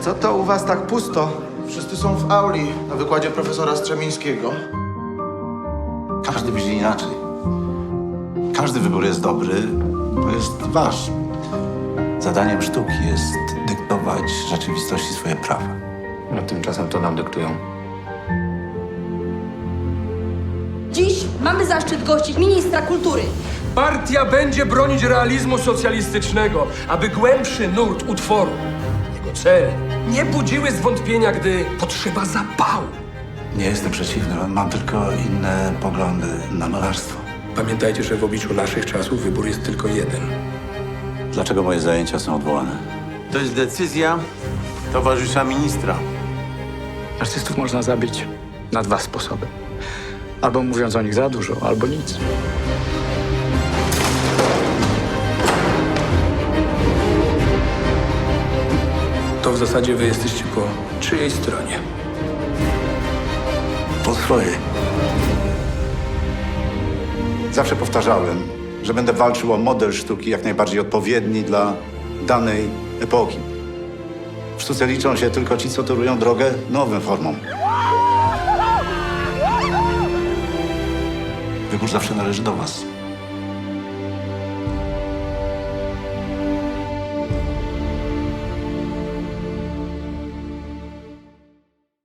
Co to u was tak pusto? Wszyscy są w auli na wykładzie profesora Strzemińskiego. Każdy widzi inaczej. Każdy wybór jest dobry, bo jest wasz. Zadaniem sztuki jest dyktować rzeczywistości swoje prawa. No tymczasem to nam dyktują. Dziś mamy zaszczyt gościć ministra kultury. Partia będzie bronić realizmu socjalistycznego, aby głębszy nurt utworu, nie budziły zwątpienia, gdy potrzeba zapału. Nie jestem przeciwny, mam tylko inne poglądy na malarstwo. Pamiętajcie, że w obliczu naszych czasów wybór jest tylko jeden. Dlaczego moje zajęcia są odwołane? To jest decyzja towarzysza ministra. Artystów można zabić na dwa sposoby. Albo mówiąc o nich za dużo, albo nic. W zasadzie wy jesteście po czyjej stronie? Po swojej. Zawsze powtarzałem, że będę walczył o model sztuki jak najbardziej odpowiedni dla danej epoki. W sztuce liczą się tylko ci, co torują drogę nowym formom. Wybór zawsze należy do was.